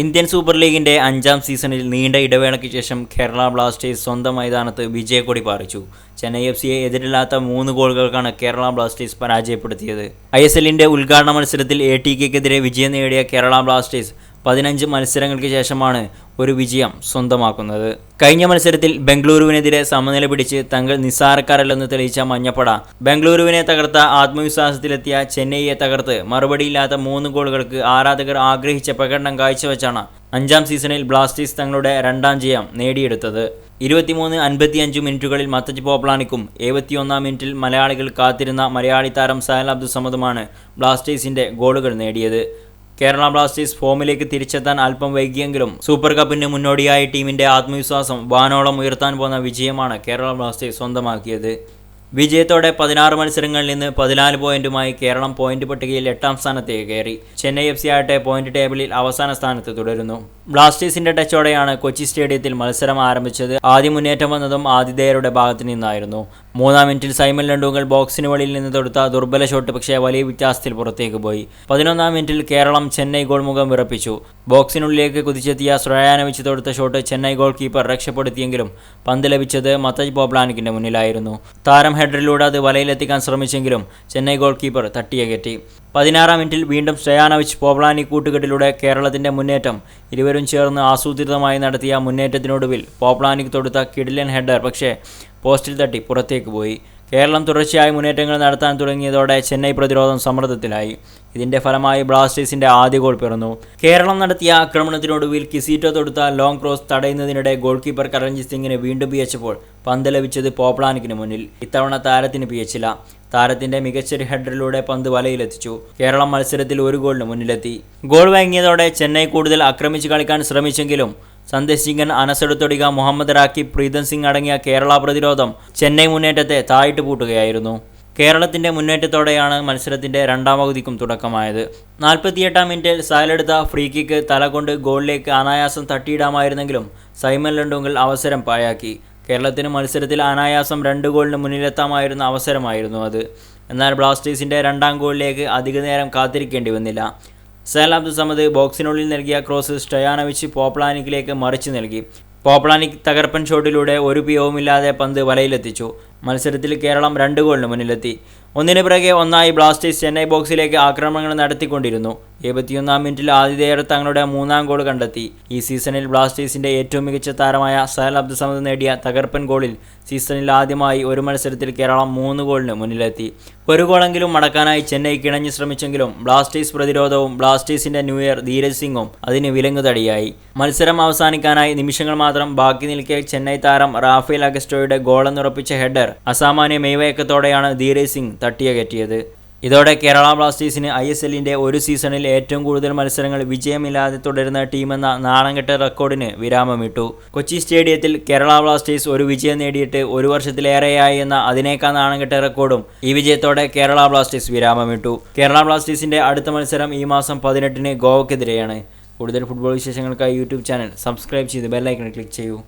Indian super ലീഗിന്റെ അഞ്ചാം സീസണിൽ നീണ്ട ഇടവേളയ്ക്ക് ശേഷം കേരള ബ്ലാസ്റ്റേഴ്സ് സ്വന്തം മൈതാനത്ത് വിജയക്കൊടി പാറിച്ചു. ചെന്നൈ എഫ് സിയെ എതിരില്ലാത്ത മൂന്ന് ഗോളുകൾക്കാണ് കേരള ബ്ലാസ്റ്റേഴ്സ് പരാജയപ്പെടുത്തിയത്. ഐ എസ് എല്ലിന്റെ ഉദ്ഘാടന മത്സരത്തിൽ എ ടി കെക്കെതിരെ വിജയം നേടിയ കേരള ബ്ലാസ്റ്റേഴ്സ് പതിനഞ്ച് മത്സരങ്ങൾക്ക് ശേഷമാണ് ഒരു വിജയം സ്വന്തമാക്കുന്നത്. കഴിഞ്ഞ മത്സരത്തിൽ ബംഗളൂരുവിനെതിരെ സമനില പിടിച്ച് തങ്ങൾ നിസ്സാരക്കാരല്ലെന്ന് തെളിയിച്ച മഞ്ഞപ്പട ബംഗളൂരുവിനെ തകർത്ത ആത്മവിശ്വാസത്തിലെത്തിയ ചെന്നൈയെ തകർത്ത് മറുപടിയില്ലാത്ത മൂന്ന് ഗോളുകൾക്ക് ആരാധകർ ആഗ്രഹിച്ച പ്രകടനം കാഴ്ചവെച്ചാണ് അഞ്ചാം സീസണിൽ ബ്ലാസ്റ്റേഴ്സ് തങ്ങളുടെ രണ്ടാം ജയം നേടിയെടുത്തത്. ഇരുപത്തിമൂന്ന് അൻപത്തിയഞ്ച് മിനിറ്റുകളിൽ മത്തജ് പോപ്ലാനിക്കും എഴുപത്തിയൊന്നാം മിനിറ്റിൽ മലയാളികൾ കാത്തിരുന്ന മലയാളി താരം സഹൽ അബ്ദുസമദുമാണ് ബ്ലാസ്റ്റേഴ്സിന്റെ ഗോളുകൾ നേടിയത്. കേരള ബ്ലാസ്റ്റേഴ്സ് ഫോമിലേക്ക് തിരിച്ചെത്താൻ അല്പം വൈകിയെങ്കിലും സൂപ്പർ കപ്പിന് മുന്നോടിയായി ടീമിന്റെ ആത്മവിശ്വാസം വാനോളം ഉയർത്താൻ പോന്ന വിജയമാണ് കേരള ബ്ലാസ്റ്റേഴ്സ് സ്വന്തമാക്കിയത്. വിജയത്തോടെ പതിനാറ് മത്സരങ്ങളിൽ നിന്ന് പതിനാല് പോയിന്റുമായി കേരളം പോയിന്റ് പട്ടികയിൽ എട്ടാം സ്ഥാനത്തേക്ക് കയറി. ചെന്നൈ എഫ് സി ആകട്ടെ പോയിന്റ് ടേബിളിൽ അവസാന സ്ഥാനത്ത് തുടരുന്നു. ബ്ലാസ്റ്റേഴ്സിന്റെ ടച്ചോടെയാണ് കൊച്ചി സ്റ്റേഡിയത്തിൽ മത്സരം ആരംഭിച്ചത്. ആദ്യ മുന്നേറ്റം വന്നതും ആതിഥേയരുടെ ഭാഗത്തു നിന്നായിരുന്നു. മൂന്നാം മിനിറ്റിൽ സൈമൻ ലണ്ടുങ്കൽ ബോക്സിന് വെളിയിൽ നിന്ന് തൊടുത്ത ദുർബല ഷോട്ട് പക്ഷേ വലിയ വ്യത്യാസത്തിൽ പുറത്തേക്ക് പോയി. പതിനൊന്നാം മിനിറ്റിൽ കേരളം ചെന്നൈ ഗോൾ മുഖം വിറപ്പിച്ചു. ബോക്സിനുള്ളിലേക്ക് കുതിച്ചെത്തിയ ശ്രയാനവിച്ച് തൊടുത്ത ഷോട്ട് ചെന്നൈ ഗോൾ കീപ്പർ രക്ഷപ്പെടുത്തിയെങ്കിലും പന്ത് ലഭിച്ചത് മത്തജ് പോപ്ലാനിക്കിന്റെ മുന്നിലായിരുന്നു. താരം ഹെഡറിലൂടെ അത് വലയിലെത്തിക്കാൻ ശ്രമിച്ചെങ്കിലും ചെന്നൈ ഗോൾ കീപ്പർ തട്ടിയകറ്റി പതിനാറാം മിനിറ്റിൽ വീണ്ടും ശ്രയാനവിച്ച് പോപ്ലാനി കൂട്ടുകെട്ടിലൂടെ കേരളത്തിന്റെ മുന്നേറ്റം. ഇരുവരും ചേർന്ന് ആസൂത്രിതമായി നടത്തിയ മുന്നേറ്റത്തിനൊടുവിൽ പോപ്ലാനിക്ക് തൊടുത്ത കിഡിലൻ ഹെഡർ പക്ഷേ പോസ്റ്റിൽ തട്ടി പുറത്തേക്ക് പോയി. കേരളം തുടർച്ചയായി മുന്നേറ്റങ്ങൾ നടത്താൻ തുടങ്ങിയതോടെ ചെന്നൈ പ്രതിരോധം സമ്മർദ്ദത്തിലായി. ഇതിന്റെ ഫലമായി ബ്ലാസ്റ്റേഴ്സിന്റെ ആദ്യ ഗോൾ പിറന്നു. കേരളം നടത്തിയ ആക്രമണത്തിനൊടുവിൽ കിസീറ്റോ തൊടുത്ത ലോങ് ക്രോസ് തടയുന്നതിനിടെ ഗോൾ കീപ്പർ കരൺജിത് സിംഗിന് വീണ്ടും പിയച്ചപ്പോൾ പന്ത് ലഭിച്ചത് പോപ്ലാനിക്കിന് മുന്നിൽ. ഇത്തവണ താരത്തിന് പിയച്ചില്ല താരത്തിന്റെ മികച്ചൊരു ഹെഡറിലൂടെ പന്ത് വലയിലെത്തിച്ചു. കേരളം മത്സരത്തിൽ ഒരു ഗോളിന് മുന്നിലെത്തി. ഗോൾ വാങ്ങിയതോടെ ചെന്നൈ കൂടുതൽ ആക്രമിച്ച് കളിക്കാൻ ശ്രമിച്ചെങ്കിലും സന്ദേശ് സിംഗൻ അനസെടുത്തൊടിക മുഹമ്മദ് റാക്കി പ്രീതം സിംഗ് അടങ്ങിയ കേരള പ്രതിരോധം ചെന്നൈ മുന്നേറ്റത്തെ തായിട്ട് പൂട്ടുകയായിരുന്നു. കേരളത്തിന്റെ മുന്നേറ്റത്തോടെയാണ് മത്സരത്തിന്റെ രണ്ടാം പകുതിക്കും തുടക്കമായത്. നാൽപ്പത്തിയെട്ടാം മിനിറ്റിൽ സയലെടുത്ത ഫ്രീ കിക്ക് തലകൊണ്ട് ഗോളിലേക്ക് അനായാസം തട്ടിയിടാമായിരുന്നെങ്കിലും സൈമൻ ലണ്ടുങ്കൽ അവസരം പാഴാക്കി. കേരളത്തിന് മത്സരത്തിൽ അനായാസം രണ്ട് ഗോളിന് മുന്നിലെത്താമായിരുന്ന അവസരമായിരുന്നു അത്. എന്നാൽ ബ്ലാസ്റ്റേഴ്സിന്റെ രണ്ടാം ഗോളിലേക്ക് അധികനേരം കാത്തിരിക്കേണ്ടി വന്നില്ല. സേൽ അബ്ദുസമദ് ബോക്സിനുള്ളിൽ നൽകിയ ക്രോസ് സ്റ്റയാനവിച്ച് പോപ്ലാനിക്കിലേക്ക് മറിച്ചു നൽകി. പോപ്ലാനിക് തകർപ്പൻ ഷോട്ടിലൂടെ ഒരു പിയവുമില്ലാതെ പന്ത് വലയിലെത്തിച്ചു. മത്സരത്തിൽ കേരളം രണ്ട് ഗോളിന് മുന്നിലെത്തി. ഒന്നിനു പിറകെ ഒന്നായി ബ്ലാസ്റ്റേഴ്സ് ചെന്നൈ ബോക്സിലേക്ക് ആക്രമണങ്ങൾ നടത്തിക്കൊണ്ടിരുന്നു. എഴുപത്തിയൊന്നാം മിനിറ്റിൽ ആതിഥേയർ തങ്ങളുടെ മൂന്നാം ഗോൾ കണ്ടെത്തി. ഈ സീസണിൽ ബ്ലാസ്റ്റേഴ്സിന്റെ ഏറ്റവും മികച്ച താരമായ സഹൽ അബ്ദുസമദ് നേടിയ തകർപ്പൻ ഗോളിൽ സീസണിൽ ആദ്യമായി ഒരു മത്സരത്തിൽ കേരളം മൂന്ന് ഗോളിന് മുന്നിലെത്തി. ഒരു ഗോളെങ്കിലും മടക്കാനായി ചെന്നൈ കിണഞ്ഞു ശ്രമിച്ചെങ്കിലും ബ്ലാസ്റ്റേഴ്സ് പ്രതിരോധവും ബ്ലാസ്റ്റേഴ്സിന്റെ ന്യൂ ഇയർ ധീരജ് സിംഗും അതിന് വിലങ്ങുതടിയായി മത്സരം അവസാനിക്കാനായി നിമിഷങ്ങൾ മാത്രം ബാക്കി നിൽക്കെ ചെന്നൈ താരം റാഫേൽ അഗസ്റ്റോയുടെ ഗോളെന്നുറപ്പിച്ച ഹെഡർ അസാമാന്യ മെയ്വയക്കത്തോടെയാണ് ധീരജ് സിംഗ് തട്ടിയകറ്റിയത് ഇതോടെ കേരള ബ്ലാസ്റ്റേഴ്സിന് ഐ എസ് എല്ലിന്റെ ഒരു സീസണിൽ ഏറ്റവും കൂടുതൽ മത്സരങ്ങൾ വിജയമില്ലാതെ തുടരുന്ന ടീമെന്ന നാണംകെട്ട റെക്കോർഡിന് വിരാമമിട്ടു. കൊച്ചി സ്റ്റേഡിയത്തിൽ കേരള ബ്ലാസ്റ്റേഴ്സ് ഒരു വിജയം നേടിയിട്ട് ഒരു വർഷത്തിലേറെയായി എന്ന അതിനേക്കാൾ നാണംകെട്ട റെക്കോർഡും ഈ വിജയത്തോടെ കേരള ബ്ലാസ്റ്റേഴ്സ് വിരാമമിട്ടു. കേരള ബ്ലാസ്റ്റേഴ്സിന്റെ അടുത്ത മത്സരം ഈ മാസം പതിനെട്ടിന് ഗോവക്കെതിരെയാണ് കൂടുതൽ ഫുട്ബോൾ വിശേഷങ്ങൾക്കായി യൂട്യൂബ് ചാനൽ സബ്സ്ക്രൈബ് ചെയ്ത് ബെല്ലൈക്കൺ ക്ലിക്ക് ചെയ്യൂ.